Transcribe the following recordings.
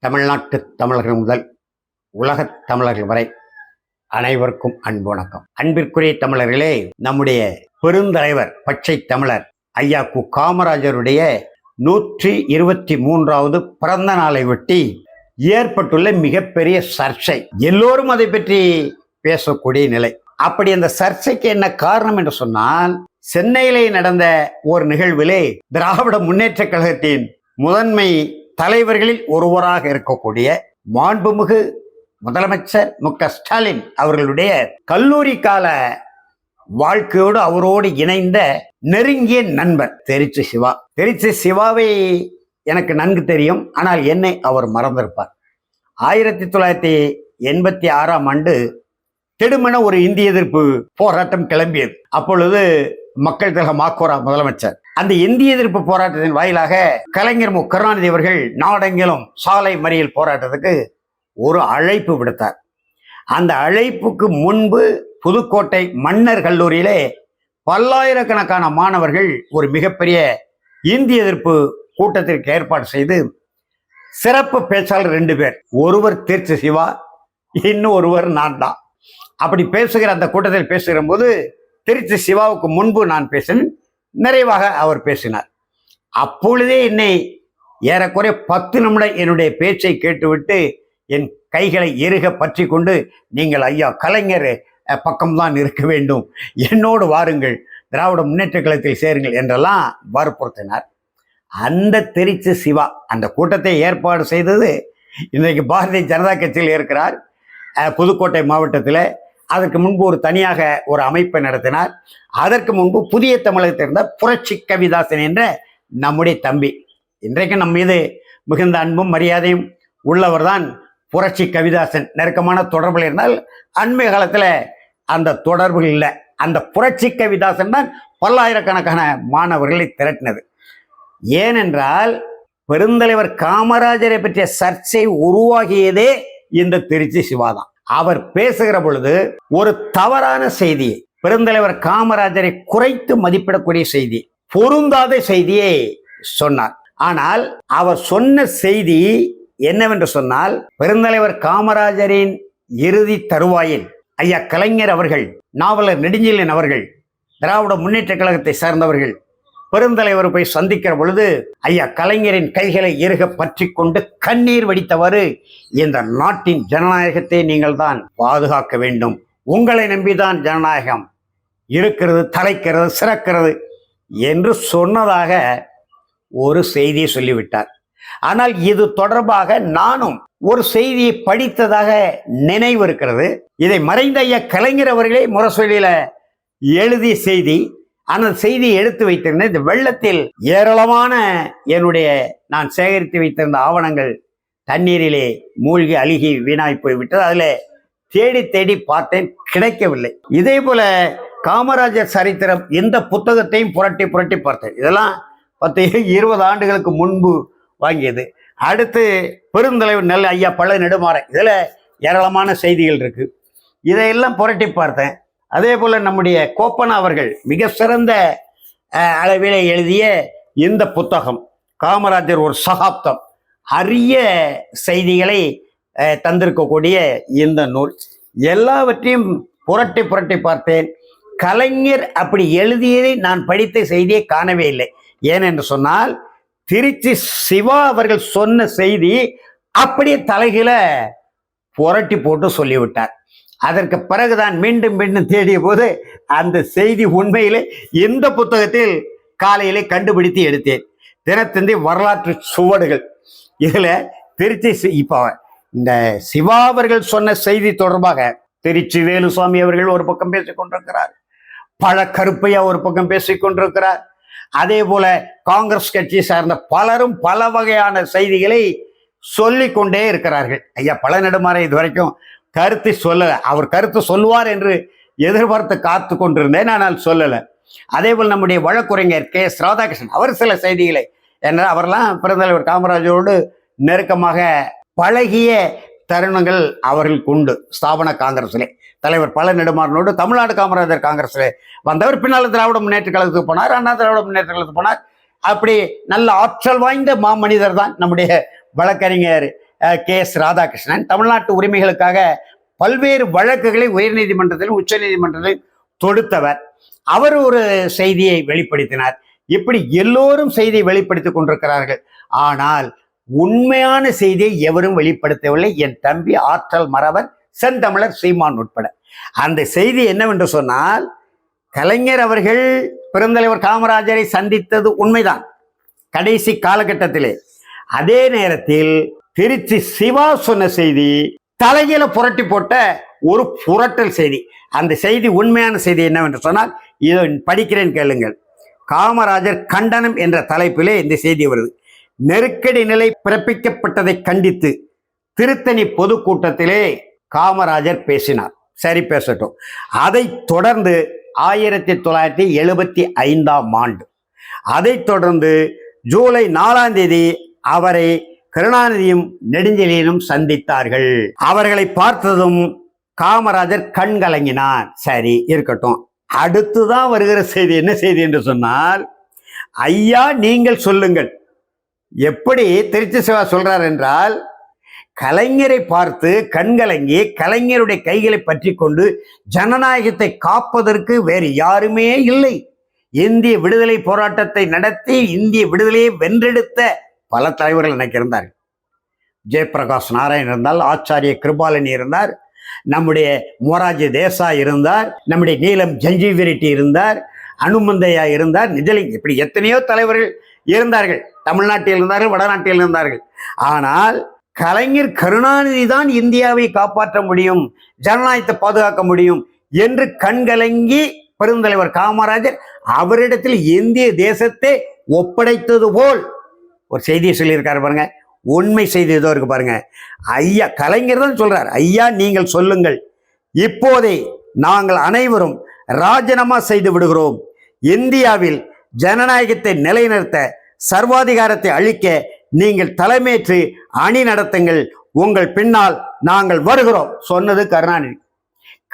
தமிழ்நாட்டு தமிழர்கள் முதல் உலகத் தமிழர்கள் வரை அனைவருக்கும் அன்பு வணக்கம். அன்பிற்குரிய தமிழர்களே நம்முடைய பெருந்தலைவர் பச்சை தமிழர் ஐயா கு. காமராஜருடைய நூற்றி இருபத்தி மூன்றாவது பிறந்த நாளை ஒட்டி ஏற்பட்டுள்ள மிகப்பெரிய சர்ச்சை. எல்லோரும் அதை பற்றி பேசக்கூடிய நிலை. அப்படி அந்த சர்ச்சைக்கு என்ன காரணம் என்று சொன்னால் சென்னையிலே நடந்த ஒரு நிகழ்விலே திராவிட முன்னேற்ற கழகத்தின் முதன்மை தலைவர்களில் ஒருவராக இருக்கக்கூடிய மாண்புமிகு முதலமைச்சர் மு க ஸ்டாலின் அவர்களுடைய கல்லூரி கால வாழ்க்கையோடு அவரோடு இணைந்த நெருங்கிய நண்பர் தெரிச்சு சிவா. தெரிச்சு சிவாவை எனக்கு நன்கு தெரியும். ஆனால் என்னை அவர் மறந்திருப்பார். ஆயிரத்தி தொள்ளாயிரத்தி எண்பத்தி ஆறாம் ஆண்டு திடுமென ஒரு இந்திய எதிர்ப்பு போராட்டம் கிளம்பியது. அப்பொழுது மக்கள் கழக மாக்கோரா முதலமைச்சர். அந்த இந்திய எதிர்ப்பு போராட்டத்தின் வாயிலாக கலைஞர் மு. கருணாநிதி அவர்கள் நாடெங்கிலும் சாலை மறியல் போராட்டத்துக்கு ஒரு அழைப்பு விடுத்தார். அந்த அழைப்புக்கு முன்பு புதுக்கோட்டை மன்னர் கல்லூரியிலே பல்லாயிரக்கணக்கான மாணவர்கள் ஒரு மிகப்பெரிய இந்திய எதிர்ப்பு கூட்டத்திற்கு ஏற்பாடு செய்து சிறப்பு பேச்சாளர் ரெண்டு பேர். ஒருவர் தீர்த்து சிவா இன்னும் ஒருவர் நான் தான். அப்படி பேசுகிற அந்த கூட்டத்தில் பேசுகிற போது திருச்சி சிவாவுக்கு முன்பு நான் பேசினேன். நிறைவாக அவர் பேசினார். அப்பொழுதே என்னை ஏறக்குறைய பத்து நிமிடம் என்னுடைய பேச்சை கேட்டுவிட்டு என் கைகளை இறுக பற்றி கொண்டு நீங்கள் ஐயா கலைஞர் பக்கம்தான் இருக்க வேண்டும். என்னோடு வாருங்கள். திராவிட முன்னேற்ற கழகத்தில் சேருங்கள் என்றெல்லாம் வற்புறுத்தினார். அந்த திருச்சி சிவா அந்த கூட்டத்தை ஏற்பாடு செய்தது இன்றைக்கு பாரதிய ஜனதா கட்சியில் இருக்கிறார். புதுக்கோட்டை மாவட்டத்தில் அதற்கு முன்பு ஒரு தனியாக ஒரு அமைப்பை நடத்தினார். அதற்கு முன்பு புதிய தமிழகத்தில் இருந்த புரட்சி கவிதாசன் என்ற நம்முடைய தம்பி. இன்றைக்கு நம் மீது மிகுந்த அன்பும் மரியாதையும் உள்ளவர் தான் புரட்சி கவிதாசன். நெருக்கமான தொடர்பில் இருந்தால் அண்மை காலத்தில் அந்த தொடர்புகள் இல்லை. அந்த புரட்சி கவிதாசன் தான் பல்லாயிரக்கணக்கான மாணவர்களை திரட்டினது. ஏனென்றால் பெருந்தலைவர் காமராஜரை பற்றிய சர்ச்சை உருவாகியதே இந்த திருச்சி சிவாதான் அவர் பேசுகிற பொழுது ஒரு தவறான செய்தி பெருந்தலைவர் காமராஜரை குறைத்து மதிப்பிடக்கூடிய செய்தி பொருந்தாத செய்தியை சொன்னார். ஆனால் அவர் சொன்ன செய்தி என்னவென்று சொன்னால் பெருந்தலைவர் காமராஜரின் இறுதி தருவாயில் ஐயா கலைஞர் அவர்கள் நாவலர் நெடுஞ்செழியன் அவர்கள் திராவிட முன்னேற்ற கழகத்தை சார்ந்தவர்கள் பெருந்தலைவர் போய் சந்திக்கிற பொழுது ஐயா கலைஞரின் கைகளை இறுக பற்றி கொண்டு கண்ணீர் வடித்தவாறு இந்த நாட்டின் ஜனநாயகத்தை நீங்கள் தான் பாதுகாக்க வேண்டும். உங்களை நம்பிதான் ஜனநாயகம் இருக்கிறது தலைக்கிறது சிறக்கிறது என்று சொன்னதாக ஒரு செய்தியை சொல்லிவிட்டார். ஆனால் இது தொடர்பாக நானும் ஒரு செய்தியை படித்ததாக நினைவு இருக்கிறது. இதை மறைந்த ஐயா கலைஞர் அவர்களே முரசொலியில எழுதிய செய்தி அந்த செய்தியை எடுத்து வைத்திருந்தேன் இந்த வெள்ளத்தில் ஏராளமான என்னுடைய நான் சேகரித்து வைத்திருந்த ஆவணங்கள் தண்ணீரிலே மூழ்கி அழுகி வீணாய் போய்விட்டது. அதில் தேடி தேடி பார்த்தேன் கிடைக்கவில்லை. இதே போல காமராஜர் சரித்திரம் எந்த புத்தகத்தையும் புரட்டி புரட்டி பார்த்தேன். இதெல்லாம் பத்து இருபது ஆண்டுகளுக்கு முன்பு வாங்கியது. அடுத்து பெருந்தலைவர் நல்ல ஐயா பழ நெடுமாற இதில் ஏராளமான செய்திகள் இருக்குது இதையெல்லாம் புரட்டி பார்த்தேன். அதே போல் நம்முடைய கோப்பன் அவர்கள் மிக சிறந்த அளவில் எழுதிய இந்த புத்தகம் காமராஜர் ஒரு சகாப்தம் அரிய செய்திகளை தந்திருக்கக்கூடிய இந்த நூல். எல்லாவற்றையும் புரட்டி புரட்டி பார்த்தேன். கலைஞர் அப்படி எழுதியதை நான் படித்த செய்தியை காணவே இல்லை. ஏனென்று சொன்னால் திருச்சி சிவா அவர்கள் சொன்ன செய்தி அப்படியே தலைகீழ புரட்டி போட்டு சொல்லிவிட்டார். அதற்கு பிறகுதான் மீண்டும் மீண்டும் தேடிய போது அந்த செய்தி உண்மையிலே இந்த புத்தகத்தில் காலையிலே கண்டுபிடித்து எடுத்தேன். தினத்தந்தி வரலாற்று சுவடுகள். இதில் திருச்சி இப்போ இந்த சிவா அவர்கள் சொன்ன செய்தி தொடர்பாக திருச்சி வேலுசாமி அவர்கள் ஒரு பக்கம் பேசிக்கொண்டிருக்கிறார் பல கருப்பையா ஒரு பக்கம் பேசிக்கொண்டிருக்கிறார் அதே போல காங்கிரஸ் கட்சி சார்ந்த பலரும் பல வகையான செய்திகளை சொல்லிக்கொண்டே இருக்கிறார்கள். ஐயா பல நெடுமாறை இது வரைக்கும் கருத்து சொல்லலை. அவர் கருத்து சொல்லுவார் என்று எதிர்பார்த்து காத்து கொண்டிருந்தேன். ஆனால் சொல்லலை. அதே போல் நம்முடைய வழக்குரைஞர் கே. எஸ். ராதாகிருஷ்ணன் அவர் சில செய்திகளை என்ற அவரெல்லாம் பிறந்தலைவர் காமராஜரோடு நெருக்கமாக பழகிய தருணங்கள் அவர்களுக்கு உண்டு. ஸ்தாபன காங்கிரஸிலே தலைவர் பல நெடுமாறனோடு தமிழ்நாடு காமராஜர் காங்கிரஸில் வந்தவர். பின்னால் திராவிட முன்னேற்ற கழகத்துக்கு போனார் அண்ணா திராவிட முன்னேற்ற கழகத்துக்கு போனார். அப்படி நல்ல ஆற்றல் வாய்ந்த மாமனிதர் தான் நம்முடைய வழக்கறிஞர் கே எஸ் ராதாகிருஷ்ணன். தமிழ்நாட்டு உரிமைகளுக்காக பல்வேறு வழக்குகளை உயர்நீதிமன்றத்திலும் உச்சநீதிமன்றத்திலும் தொடுத்தவர். அவர் ஒரு செய்தியை வெளிப்படுத்தினார். இப்படி எல்லோரும் செய்தியை வெளிப்படுத்திக் கொண்டிருக்கிறார்கள். ஆனால் உண்மையான செய்தியை எவரும் வெளிப்படுத்தவில்லை. என் தம்பி ஆற்றல் மறவர் செந்தமிழர் சீமான் உட்பட. அந்த செய்தி என்னவென்று சொன்னால் கலைஞர் அவர்கள் பெருந்தலைவர் காமராஜரை சந்தித்தது உண்மைதான். கடைசி காலகட்டத்திலே. அதே நேரத்தில் திருச்சி சிவா சொன்ன செய்தி தலையில புரட்டி போட்ட ஒரு புரட்டல் செய்தி. அந்த செய்தி உண்மையான செய்தி என்னவென்று சொன்னால் இதை படிக்கிறேன் கேளுங்கள். காமராஜர் கண்டனம் என்ற தலைப்பிலே இந்த செய்தி வருது. நெருக்கடி நிலை பிறப்பிக்கப்பட்டதை கண்டித்து திருத்தணி பொதுக்கூட்டத்திலே காமராஜர் பேசினார். சரி பேசட்டும். அதைத் தொடர்ந்து ஆயிரத்தி தொள்ளாயிரத்தி எழுபத்தி ஐந்தாம் ஆண்டு. அதைத் தொடர்ந்து ஜூலை நாலாம் தேதி அவரை கருணாநிதியும் நெடுஞ்செழியனும் சந்தித்தார்கள். அவர்களை பார்த்ததும் காமராஜர் கண் கலங்கினார். சரி இருக்கட்டும். அடுத்துதான் வருகிற செய்தி என்ன செய்தி என்று சொன்னால் ஐயா நீங்கள் சொல்லுங்கள். எப்படி திருச்சி சிவா சொல்றார் என்றால் கலைஞரை பார்த்து கண்கலங்கி கலைஞருடைய கைகளை பற்றி கொண்டு ஜனநாயகத்தை காப்பதற்கு வேறு யாருமே இல்லை. இந்திய விடுதலை போராட்டத்தை நடத்தி இந்திய விடுதலையை வென்றெடுத்த பல தலைவர்கள் எனக்கு இருந்தார். ஜெயபிரகாஷ் நாராயண் இருந்தால் ஆச்சாரிய கிருபாலனி இருந்தார் நம்முடைய மோராஜி தேசாய் இருந்தார் நம்முடைய நீலம் ஜஞ்சீவி ரெட்டி இருந்தார் அனுமந்தையா இருந்தார் நிஜலிங் இப்படி எத்தனையோ தலைவர்கள் இருந்தார்கள். தமிழ்நாட்டில் இருந்தார்கள் வடநாட்டில் இருந்தார்கள். ஆனால் கலைஞர் கருணாநிதி தான் இந்தியாவை காப்பாற்ற முடியும் ஜனநாயகத்தை பாதுகாக்க முடியும் என்று கண்கலங்கி பெருந்தலைவர் காமராஜர் அவரிடத்தில் இந்திய தேசத்தை ஒப்படைத்தது போல் ஒரு செய்தியை சொல்லியிருக்காரு பாருங்க. உண்மை செய்தி ஏதோ இருக்கு பாருங்க. ஐயா கலைஞர் தான் சொல்றார். ஐயா நீங்கள் சொல்லுங்கள். இப்போதே நாங்கள் அனைவரும் ராஜினாமா செய்து விடுகிறோம். இந்தியாவில் ஜனநாயகத்தை நிலைநிறுத்த சர்வாதிகாரத்தை அழிக்க நீங்கள் தலைமையேற்று அணி நடத்துங்கள். உங்கள் பின்னால் நாங்கள் வருகிறோம். சொன்னது கருணாநிதி.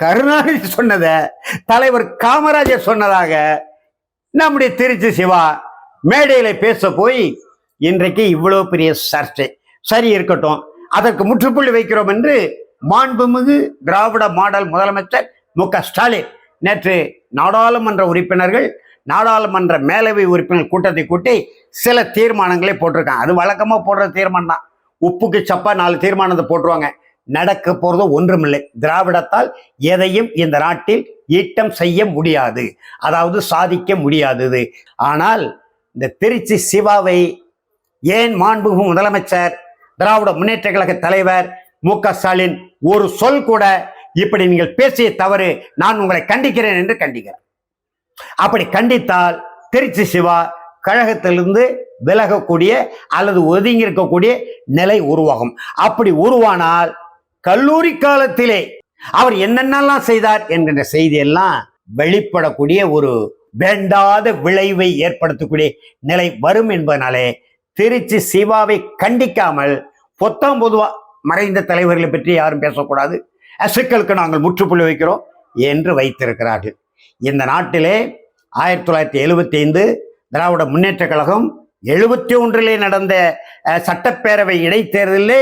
கருணாநிதி சொன்னதை தலைவர் காமராஜர் சொன்னதாக நம்முடைய திருச்சி சிவா மேடையில் பேச போய் இன்றைக்கு இவ்வளவு பெரிய சர்ச்சை. சரி இருக்கட்டும். அதற்கு முற்றுப்புள்ளி வைக்கிறோம் என்று மாண்புமிகு திராவிட மாடல் முதலமைச்சர் மு க ஸ்டாலின் நேற்று நாடாளுமன்ற உறுப்பினர்கள் நாடாளுமன்ற மேலவை உறுப்பினர் கூட்டத்தை கூட்டி சில தீர்மானங்களை போட்டிருக்காங்க. அது வழக்கமாக போடுற தீர்மானம் தான். உப்புக்கு சப்பா நாலு தீர்மானத்தை போட்டுருவாங்க. நடக்க போறது ஒன்றுமில்லை. திராவிடத்தால் எதையும் இந்த நாட்டில் ஈட்டம் செய்ய முடியாது. அதாவது சாதிக்க முடியாதது. ஆனால் இந்த திருச்சி சிவாவை ஏன் மாண்புமிகு முதலமைச்சர் திராவிட முன்னேற்ற கழக தலைவர் மு க ஸ்டாலின் ஒரு சொல் கூட இப்படி நீங்கள் பேசிய தவறு நான் உங்களை கண்டிக்கிறேன் என்று கண்டிக்கிறேன் அப்படி கண்டித்தால் திருச்சி சிவா கழகத்திலிருந்து விலகக்கூடிய அல்லது ஒதுங்கி இருக்கக்கூடிய நிலை உருவாகும். அப்படி உருவானால் கல்லூரி காலத்திலே அவர் என்னென்னலாம் செய்தார் என்கின்ற செய்தியெல்லாம் வெளிப்படக்கூடிய ஒரு வேண்டாத விளைவை ஏற்படுத்தக்கூடிய நிலை வரும் என்பதனாலே திருச்சி சிவாவை கண்டிக்காமல் பொத்தாம் பொதுவா மறைந்த தலைவர்களை பற்றி யாரும் பேசக்கூடாது. அசுக்களுக்கு நாங்கள் முற்றுப்புள்ளி வைக்கிறோம் என்று வைத்திருக்கிறார்கள். இந்த நாட்டிலே ஆயிரத்தி தொள்ளாயிரத்தி எழுபத்தி ஐந்து திராவிட முன்னேற்ற கழகம் எழுபத்தி ஒன்றிலே நடந்த சட்டப்பேரவை இடைத்தேர்தலிலே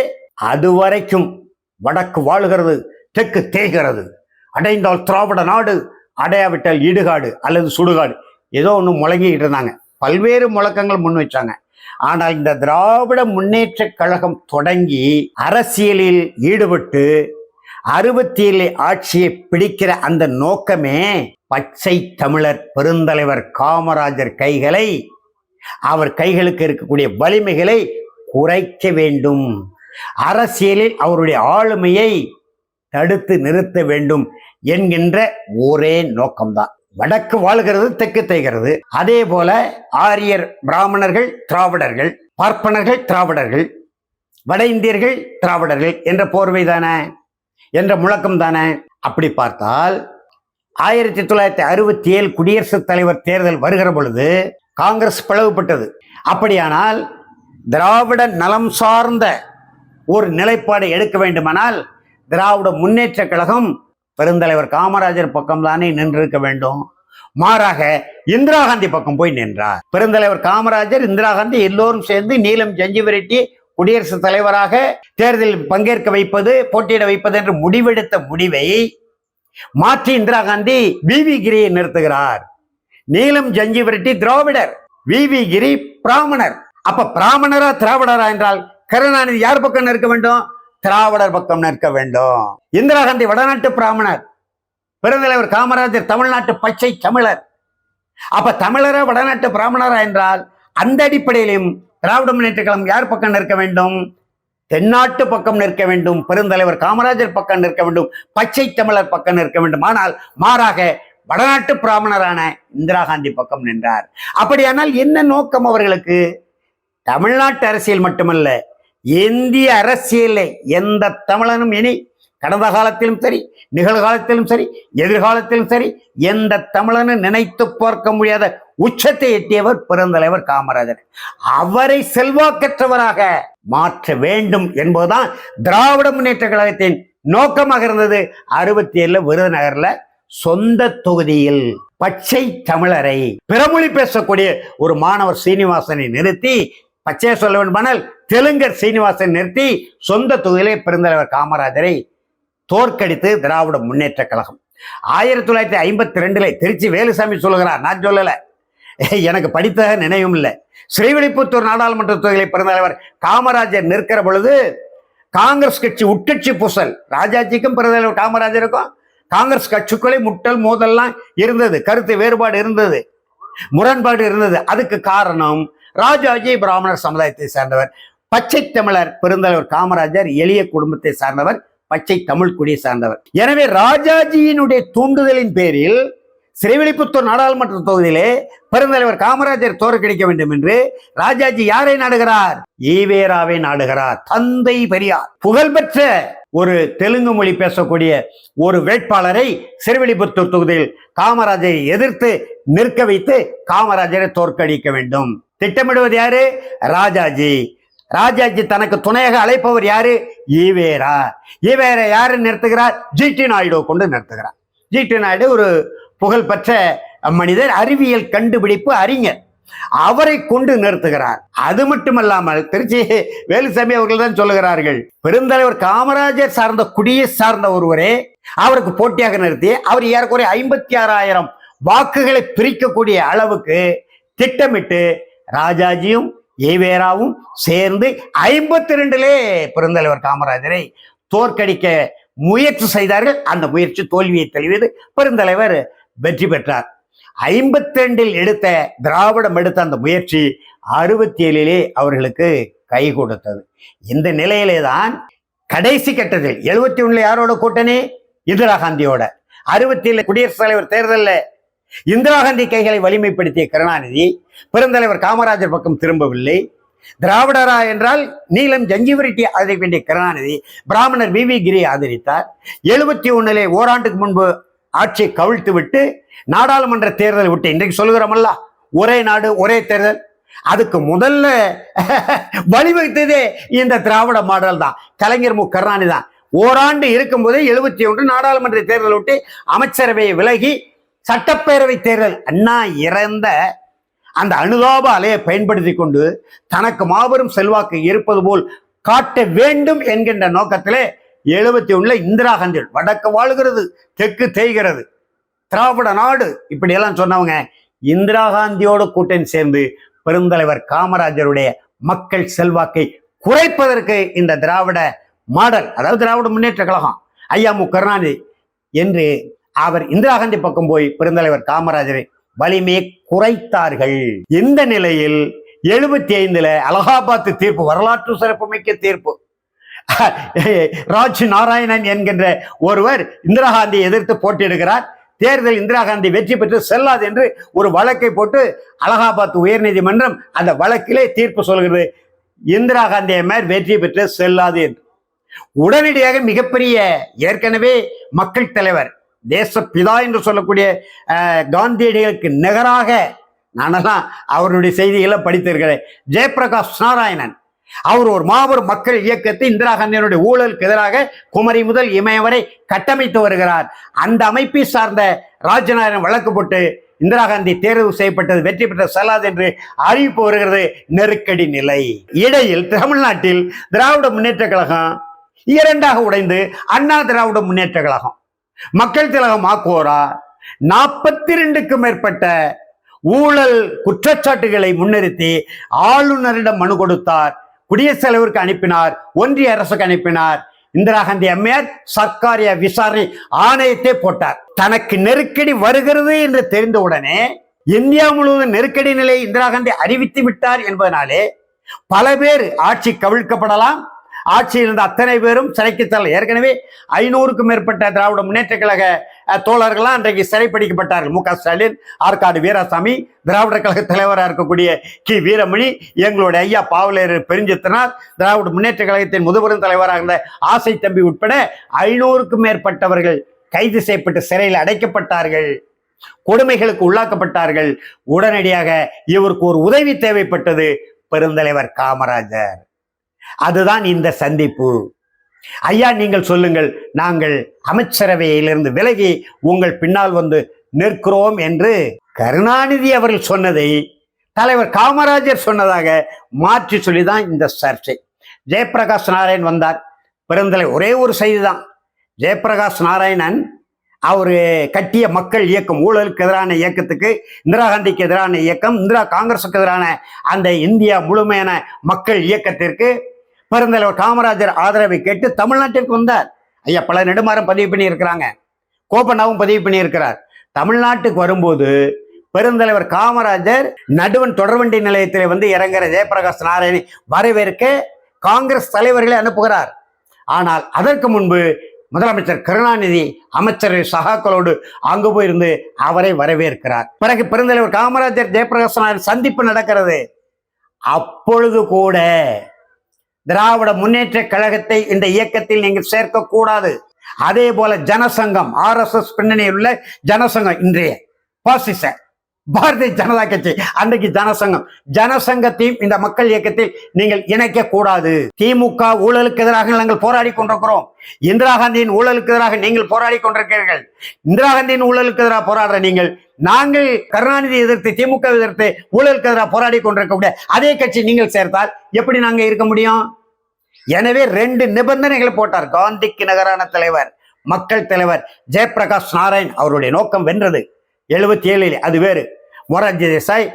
அதுவரைக்கும் வடக்கு வாழுகிறது தெற்கு தேய்கிறது. அடைந்தால் திராவிட நாடு அடையாவிட்டால் இடுகாடு அல்லது சுடுகாடு. ஏதோ ஒன்று முழங்கிக்கிட்டு இருந்தாங்க. பல்வேறு முழக்கங்கள் முன் வச்சாங்க. ஆனால் இந்த திராவிட முன்னேற்ற கழகம் தொடங்கி அரசியலில் ஈடுபட்டு அறுபத்தி ஏழு ஆட்சியை பிடிக்கிற அந்த நோக்கமே பச்சை தமிழர் பெருந்தலைவர் காமராஜர் கைகளை அவர் கைகளுக்கு இருக்கக்கூடிய வலிமைகளை குறைக்க வேண்டும். அரசியலில் அவருடைய ஆளுமையை தடுத்து நிறுத்த வேண்டும் என்கின்ற ஒரே நோக்கம்தான். வடக்கு வாழ்கிறது தெற்கு தேய்கிறது. அதே போல ஆரியர் பிராமணர்கள் திராவிடர்கள் பார்ப்பனர்கள் திராவிடர்கள் வட இந்தியர்கள் திராவிடர்கள் என்ற போர்வை தானே? என்ற முழக்கம் தானே? அப்படி பார்த்தால் ஆயிரத்தி தொள்ளாயிரத்தி அறுபத்தி ஏழு குடியரசுத் தலைவர் தேர்தல் வருகிற பொழுது காங்கிரஸ் பிளவுபட்டது. அப்படியானால் திராவிட நலம் சார்ந்த ஒரு நிலைப்பாடு எடுக்க வேண்டுமானால் திராவிட முன்னேற்ற கழகம் பெருந்தலைவர் காமராஜர் பக்கம் தானே நின்றிருக்க வேண்டும். மாறாக இந்திரா காந்தி பக்கம் போய் நின்றார். பெருந்தலைவர் காமராஜர் இந்திரா காந்தி எல்லோரும் சேர்ந்து நீலம் ஜஞ்சிவரெட்டி குடியரசுத் தலைவராக தேர்தலில் பங்கேற்க வைப்பது போட்டியிட வைப்பது என்று முடிவெடுத்த முடிவை மாற்றி இந்திரா காந்தி வி. வி. கிரியை நிறுத்துகிறார். நீலம் ஜஞ்சிவரெட்டி திராவிடர் வி. வி. கிரி பிராமணர். அப்ப பிராமணரா திராவிடரா என்றால் கருணாநிதி யார் பக்கம் நிற்க வேண்டும்? திராவிடர் பக்கம் நிற்க வேண்டும். இந்திரா காந்தி வடநாட்டு பிராமணர் பெருந்தலைவர் காமராஜர் தமிழ்நாட்டு பச்சை தமிழர். அப்ப தமிழரா வடநாட்டு பிராமணரா என்றால் அந்த அடிப்படையிலும் திராவிட முன்னேற்ற கழகம் யார் பக்கம் நிற்க வேண்டும்? தென்னாட்டு பக்கம் நிற்க வேண்டும் பெருந்தலைவர் காமராஜர் பக்கம் நிற்க வேண்டும் பச்சை தமிழர் பக்கம் நிற்க வேண்டும். ஆனால் மாறாக வடநாட்டு பிராமணரான இந்திரா காந்தி பக்கம் நின்றார். அப்படியானால் என்ன நோக்கம் அவர்களுக்கு? தமிழ்நாட்டு அரசியல் மட்டுமல்ல இந்திய அரசியலில் எந்த தமிழனும் இனி கடந்த காலத்திலும் சரி நிகழ்காலத்திலும் சரி எதிர்காலத்திலும் சரி எந்த தமிழனும் நினைத்து பார்க்க முடியாத உச்சத்தை எட்டியவர் பெருந்தலைவர் காமராஜர். அவரை செல்வாக்கற்றவராக மாற்ற வேண்டும் என்பதுதான் திராவிட முன்னேற்ற கழகத்தின் நோக்கமாக இருந்தது. அறுபத்தி ஏழுல விருதுநகர்ல சொந்த தொகுதியில் பச்சை தமிழரை பிறமொழி பேசக்கூடிய ஒரு மாணவர் சீனிவாசனை நிறுத்தி பச்சையை சொல்ல வேண்டுமானால் தெலுங்கர் சீனிவாசன் நிறுத்தி சொந்த தொகுதியிலே பெருந்தலைவர் காமராஜரை தோற்கடித்து திராவிட முன்னேற்ற கழகம். ஆயிரத்தி தொள்ளாயிரத்தி ஐம்பத்தி ரெண்டுல திருச்சி வேலுசாமி சொல்லுகிறார் நான் சொல்லல. எனக்கு படித்த நினைவும் இல்லை. ஸ்ரீவில்லிபுத்தூர் நாடாளுமன்ற தொகுதியிலே பெருந்தலைவர் காமராஜர் நிற்கிற பொழுது காங்கிரஸ் கட்சி உட்கட்சி பூசல். ராஜாஜிக்கும் பெருந்தலைவர் காமராஜருக்கும் காங்கிரஸ் கட்சிக்குள்ளே முட்டல் மோதல்லாம் இருந்தது. கருத்து வேறுபாடு இருந்தது. முரண்பாடு இருந்தது. அதுக்கு காரணம் ராஜாஜி பிராமணர் சமுதாயத்தை சேர்ந்தவர். பச்சை தமிழர் பெருந்தலைவர் காமராஜர் எளிய குடும்பத்தை சார்ந்தவர் பச்சை தமிழ் குடியை சார்ந்தவர். எனவே ராஜாஜியினுடைய தூண்டுதலின் பேரில் ஸ்ரீவில்லிபுத்தூர் நாடாளுமன்ற தொகுதியிலே பெருந்தலைவர் காமராஜர் தோற்கடிக்க வேண்டும் என்று ராஜாஜி யாரை நாடுகிறார்? ஈவேராவை நாடுகிறார். தந்தை பெரியார். புகழ்பெற்ற ஒரு தெலுங்கு மொழி பேசக்கூடிய ஒரு வேட்பாளரை சிறுவில்லிபுத்தூர் தொகுதியில் காமராஜரை எதிர்த்து நிற்க வைத்து காமராஜரை தோற்கடிக்க வேண்டும். திட்டமிடுவது யாரு? ராஜாஜி. ராஜாஜி தனக்கு துணையாக அழைப்பவர் யாரு? ஈவேரா. ஈவேரா யாரு நிறுத்துகிறார்? ஜிடி நாயுடு கொண்டு நிறுத்துகிறார். ஜிடி நாயுடு ஒரு புகழ்பெற்ற மனிதர் அறிவியல் கண்டுபிடிப்பு அறிஞர். அவரை கொண்டு நிறுத்துகிறார். அது மட்டுமல்லாமல் திருச்சி வேலுசாமி அவர்கள் தான் சொல்லுகிறார்கள் பெருந்தலைவர் காமராஜர் சார்ந்த குடியை சார்ந்த ஒருவரே அவருக்கு போட்டியாக நிறுத்தி அவர் ஏறக்குறைய ஐம்பத்தி ஆறாயிரம் வாக்குகளை பிரிக்கக்கூடிய அளவுக்கு திட்டமிட்டு ராஜாஜியும் ஈவேராவும் சேர்ந்து ஐம்பத்தி ரெண்டுலே பெருந்தலைவர் காமராஜரை தோற்கடிக்க முயற்சி செய்தார்கள். அந்த முயற்சி தோல்வியை தெளிவது பெருந்தலைவர் வெற்றி பெற்றார். ஐம்பத்தி ரெண்டில் எடுத்த திராவிடம் எடுத்த அந்த முயற்சி அறுபத்தி ஏழிலே அவர்களுக்கு கை கொடுத்தது. இந்த நிலையிலே தான் கடைசி கட்டத்தில் எழுபத்தி ஒண்ணுல யாரோட கூட்டணி? இந்திரா காந்தியோட. அறுபத்தி ஏழு குடியரசுத் தலைவர் தேர்தலில் இந்திரா காந்தி கைகளை வலிமைப்படுத்திய கருணாநிதி பெருந்தலைவர் காமராஜர் பக்கம் திரும்பவில்லை. திராவிடரா என்றால் நீளம் ஜஞ்சிவரிட்டி ஆதரிக்க வேண்டிய கருணாநிதி பிராமணர் வி வி கிரி ஆதரித்தார். எழுபத்தி ஒண்ணுலே ஓராண்டுக்கு முன்பு ஆட்சியை கவிழ்த்து விட்டு நாடாளுமன்ற தேர்தலை விட்டு இன்றைக்கு சொல்லுகிறோமல்ல ஒரே நாடு ஒரே தேர்தல். அதுக்கு முதல்ல வழிவகுத்ததே இந்த திராவிட மாடல் தான். கலைஞர் மு. கருணாநிதி தான். ஓராண்டு இருக்கும்போதே எழுபத்தி ஒன்று நாடாளுமன்ற தேர்தல் விட்டு அமைச்சரவையை விலகி சட்டப்பேரவை தேர்தல் அண்ணா இறந்த அந்த அனுதாப அலையை பயன்படுத்தி கொண்டு தனக்கு மாபெரும் செல்வாக்கு இருப்பது போல் காட்ட வேண்டும் என்கின்ற நோக்கத்திலே எழுபத்தி ஒண்ணுல இந்திரா காந்தி வடக்கு வாழ்கிறது தெற்கு தேய்கிறது. திராவிட நாடு இப்படியெல்லாம் சொன்னவங்க இந்திரா காந்தியோட கூட்டணி சேர்ந்து பெருந்தலைவர் காமராஜருடைய மக்கள் செல்வாக்கை குறைப்பதற்கு இந்த திராவிட மாடல் அதாவது திராவிட முன்னேற்ற கழகம் ஐயா மு கருணாநிதி என்று அவர் இந்திரா காந்தி பக்கம் போய் பெருந்தலைவர் காமராஜரை வலிமையை குறைத்தார்கள். இந்த நிலையில் எழுபத்தி ஐந்துல அலகாபாத் தீர்ப்பு வரலாற்று சிறப்புமிக்க தீர்ப்பு. ராஜ் நாராயணன் என்கின்ற ஒருவர் இந்திரா காந்தியை எதிர்த்து போட்டியிடுகிறார். தேர்தல் இந்திரா காந்தி வெற்றி பெற்று செல்லாது என்று ஒரு வழக்கை போட்டு அலகாபாத் உயர்நீதிமன்றம் அந்த வழக்கிலே தீர்ப்பு சொல்கிறது. இந்திரா காந்தி மேல் வெற்றி பெற்று செல்லாது என்று. உடனடியாக மிகப்பெரிய ஏற்கனவே மக்கள் தலைவர் தேசப்பிதா என்று சொல்லக்கூடிய காந்தியடிகளுக்கு நிகராக நானெல்லாம் அவருடைய செய்திகளை படித்திருக்கிறேன். ஜெயபிரகாஷ் நாராயணன். அவர் ஒரு மாபெரும் மக்கள் இயக்கத்தை இந்திரா காந்தியினுடைய ஊழலுக்கு எதிராக குமரி முதல் இமயம் வரை கட்டமைத்து வருகிறார். அந்த அமைப்பை சார்ந்த ராஜநாராயணன் வழக்கு போட்டு இந்திரா காந்தி தேர்வு செய்யப்பட்டது வெற்றி பெற்ற செல்லாது என்று அறிவிப்பு வருகிறது. நெருக்கடி நிலை. இடையில் தமிழ்நாட்டில் திராவிட முன்னேற்ற கழகம் இரண்டாக உடைந்து அண்ணா திராவிட முன்னேற்ற கழகம். மக்கள் திலகம் ஆக்கோரா நாற்பத்தி ரெண்டுக்கும் மேற்பட்ட ஊழல் குற்றச்சாட்டுகளை முன்னிறுத்தி ஆளுநரிடம் மனு கொடுத்தார். குடியரசுத் தலைவருக்கு அனுப்பினார் ஒன்றிய அரசுக்கு அனுப்பினார். இந்திரா காந்தி அம்மையார் சர்க்காரிய விசாரணை ஆணையத்தை போட்டார். தனக்கு நெருக்கடி வருகிறது என்று தெரிந்தவுடனே இந்தியா முழுவதும் நெருக்கடி நிலை இந்திரா காந்தி அறிவித்து விட்டார் என்பதனாலே பல பேர் ஆட்சி கவிழ்க்கப்படலாம் ஆட்சியில் இருந்த அத்தனை பேரும் சிறைக்கு செல்ல ஏற்கனவே ஐநூறுக்கும் மேற்பட்ட திராவிட முன்னேற்ற கழக அஹ், தோழர்கள்லாம் அன்றைக்கு சிறைப்பிடிக்கப்பட்டார்கள். மு க ஸ்டாலின் ஆற்காடு வீராசாமி திராவிட கழக தலைவராக இருக்கக்கூடிய கி. வீரமணி எங்களுடைய ஐயா பாவலர் பெருஞ்சித்தனார் திராவிட முன்னேற்ற கழகத்தின் முதுபெரும் தலைவராக இருந்த ஆசை தம்பி உட்பட ஐநூறுக்கும் மேற்பட்டவர்கள் கைது செய்யப்பட்டு சிறையில் அடைக்கப்பட்டார்கள். கொடுமைகளுக்கு உள்ளாக்கப்பட்டார்கள். உடனடியாக இவருக்கு ஒரு உதவி தேவைப்பட்டது பெருந்தலைவர் காமராஜர். அதுதான் இந்த சந்திப்பு. ஐயா நீங்கள் சொல்லுங்கள் நாங்கள் அமைச்சரவையிலிருந்து விலகி உங்கள் பின்னால் வந்து நிற்கிறோம் என்று கருணாநிதி அவர்கள் சொன்னதை தலைவர் காமராஜர் சொன்னதாக மாற்றி சொல்லிதான் இந்த சர்ச்சை. ஜெயபிரகாஷ் நாராயண் வந்தார். பிறந்தலை ஒரே ஒரு செய்தி தான் ஜெயபிரகாஷ் நாராயணன் அவர் கட்டிய மக்கள் இயக்கம் ஊழலுக்கு எதிரான இயக்கத்துக்கு இந்திரா காந்திக்கு எதிரான இயக்கம் இந்திரா காங்கிரஸுக்கு எதிரான அந்த இந்தியா முழுமையான மக்கள் இயக்கத்திற்கு பெருந்தலைவர் காமராஜர் ஆதரவை கேட்டு தமிழ்நாட்டிற்கு வந்தார். ஐயா பல நெடுமாறம் பதிவு பண்ணியிருக்கிறாங்க. இருக்கிறாங்க பதிவு பண்ணியிருக்கிறார். தமிழ்நாட்டுக்கு வரும்போது பெருந்தலைவர் காமராஜர் நடுவன் தொடர்வண்டி நிலையத்தில் வந்து இறங்குற ஜெயபிரகாஷ் நாராயணி வரவேற்க காங்கிரஸ் தலைவர்களை அனுப்புகிறார். ஆனால் அதற்கு முன்பு முதலமைச்சர் கருணாநிதி அமைச்சர் சகாக்களோடு அங்கு போயிருந்து அவரை வரவேற்கிறார். பிறகு பெருந்தலைவர் காமராஜர் ஜெயபிரகாஷ் நாராயண் சந்திப்பு நடக்கிறது. அப்பொழுது கூட திராவிட முன்னேற்ற கழகத்தை இந்த இயக்கத்தில் நீங்கள் சேர்க்க கூடாது அதே போல ஜனசங்கம் ஆர்எஸ்எஸ் எஸ் பின்னணியில் உள்ள ஜனசங்கம் இன்றைய பாசிச. பாரதிய ஜனதா கட்சி அன்றைக்கு ஜனசங்கம். ஜனசங்கத்தையும் இந்த மக்கள் இயக்கத்தில் நீங்கள் இணைக்க கூடாது திமுக ஊழலுக்கு எதிராக நாங்கள் போராடி கொண்டிருக்கிறோம். இந்திரா காந்தியின் ஊழலுக்கு எதிராக நீங்கள் போராடி கொண்டிருக்கிறீர்கள். இந்திரா காந்தியின் ஊழலுக்கு எதிராக போராடுற நீங்கள் நாங்கள் கருணாநிதி எதிர்த்து திமுக எதிர்த்து ஊழலுக்கு எதிராக போராடி கொண்டிருக்கக்கூடிய அதே கட்சி நீங்கள் சேர்த்தால் எப்படி நாங்க இருக்க முடியும்? எனவே ரெண்டு நிபந்தனைகளை போட்டார் காந்திக்கு நகரான தலைவர் மக்கள் தலைவர் ஜெயபிரகாஷ் நாராயண் அவருடைய நோக்கம் வென்றது. எழுபத்தி ஏழில் அது வேறு. மொரார்ஜி தேசாய்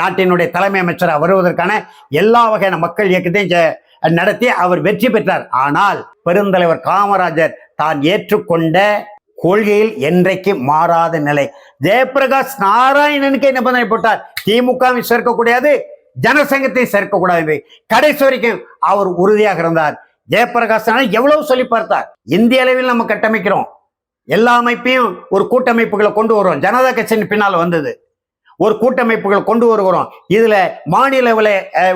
நாட்டினுடைய தலைமை அமைச்சராக வருவதற்கான எல்லா வகையான மக்கள் இயக்கத்தையும் நடத்தி அவர் வெற்றி பெற்றார். ஆனால் பெருந்தலைவர் காமராஜர் தான் ஏற்றுக்கொண்ட கொள்கையில் என்றைக்கு மாறாத நிலை. ஜெயபிரகாஷ் நாராயணனுக்கு நிபந்தனை போட்டார்? திமுகவை சேர்க்கக்கூடாது ஜனசங்கத்தை சேர்க்கக்கூடாது. கடைசி வரைக்கும் அவர் உறுதியாக இருந்தார். ஜெயபிரகாஷ் எவ்வளவு சொல்லி பார்த்தார்? இந்திய அளவில் நம்ம கட்டமைக்கிறோம். எல்லா அமைப்பையும் ஒரு கூட்டமைப்புகளை கொண்டு வருவோம் ஜனதா கட்சியின் பின்னால் வந்தது. ஒரு கூட்டமைப்புகள் கொண்டு வருகிறோம். இதுல மாநில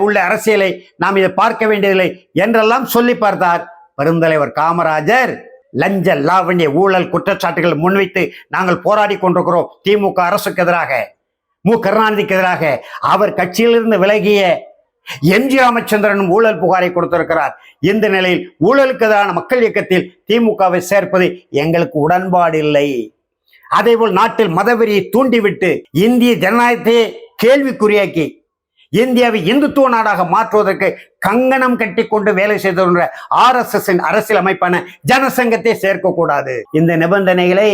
உள்ள அரசியலை நாம் இதை பார்க்க வேண்டியதில்லை என்றெல்லாம் சொல்லி பார்த்தார் பெருந்தலைவர் காமராஜர். லஞ்ச லாவண்ய ஊழல் குற்றச்சாட்டுகள் முன்வைத்து நாங்கள் போராடி கொண்டிருக்கிறோம். திமுக அரசுக்கு எதிராக மு. கருணாநிதிக்கு எதிராக. அவர் கட்சியிலிருந்து விலகிய எம் ஜி ராமச்சந்திரனும் ஊழல் புகாரை கொடுத்திருக்கிறார். இந்த நிலையில் ஊழலுக்கு எதிரான மக்கள் இயக்கத்தில் திமுகவை சேர்ப்பது எங்களுக்கு உடன்பாடு இல்லை. அதேபோல் நாட்டில் மதவெறியை தூண்டிவிட்டு இந்திய ஜனநாயகத்தையே கேள்விக்குறியாக்கி இந்தியாவை இந்துத்துவ நாடாக மாற்றுவதற்கு கங்கணம் கட்டி கொண்டு வேலை செய்து ஆர் எஸ் எஸ் அரசியல் அமைப்பான ஜனசங்கத்தை சேர்க்கக்கூடாது இந்த நிபந்தனைகளை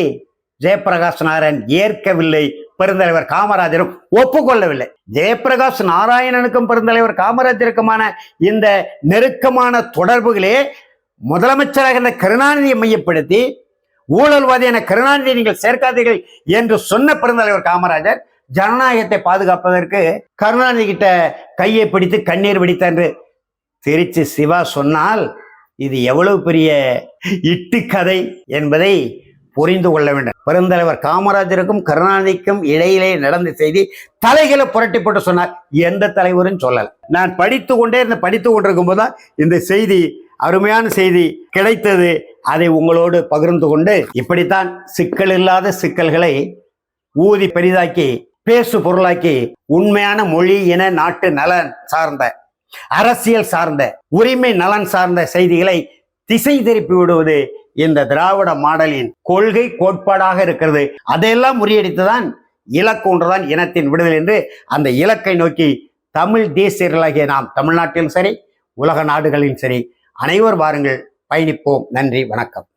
ஜெயபிரகாஷ் நாராயண் ஏற்கவில்லை பெருந்தலைவர் காமராஜரும் ஒப்புக்கொள்ளவில்லை. ஜெயபிரகாஷ் நாராயணனுக்கும் பெருந்தலைவர் காமராஜருக்குமான இந்த நெருக்கமான தொடர்புகளே முதலமைச்சராக இருந்த கருணாநிதியை மையப்படுத்தி ஊழல்வாதியான கருணாநிதியை நீங்கள் சேர்க்காதீர்கள் என்று சொன்ன பெருந்தலைவர் காமராஜர் ஜனநாயகத்தை பாதுகாப்பதற்கு கருணாநிதி கிட்ட கையை பிடித்து கண்ணீர் வெடித்தார் என்று திருச்சி சிவா சொன்னால் இது எவ்வளவு பெரிய இட்டு கதை என்பதை புரிந்து கொள்ள வேண்டும். பெருந்தலைவர் காமராஜருக்கும் கருணாநிதிக்கும் இடையிலே நடந்த செய்தி தலைகளை புரட்டி போட்டு சொன்னார். எந்த தலைவரும் சொல்லல. நான் படித்து கொண்டே இருந்து படித்து கொண்டிருக்கும் போது இந்த செய்தி அருமையான செய்தி கிடைத்தது. அதை உங்களோடு பகிர்ந்து கொண்டு இப்படித்தான் சிக்கல் இல்லாத சிக்கல்களை ஊதி பெரிதாக்கி பேசு பொருளாக்கி உண்மையான மொழி இன நாட்டு நலன் சார்ந்த அரசியல் சார்ந்த உரிமை நலன் சார்ந்த செய்திகளை திசை திருப்பி விடுவது இந்த திராவிட மாடலின் கொள்கை கோட்பாடாக இருக்கிறது. அதையெல்லாம் முறியடித்துதான் இலக்கு ஒன்றுதான் இனத்தின் விடுதலை என்று அந்த இலக்கை நோக்கி தமிழ் தேசியர்களாகிய நாம் தமிழ்நாட்டிலும் சரி உலக நாடுகளிலும் சரி அனைவர் வாருங்கள் பயணிப்போம். நன்றி வணக்கம்.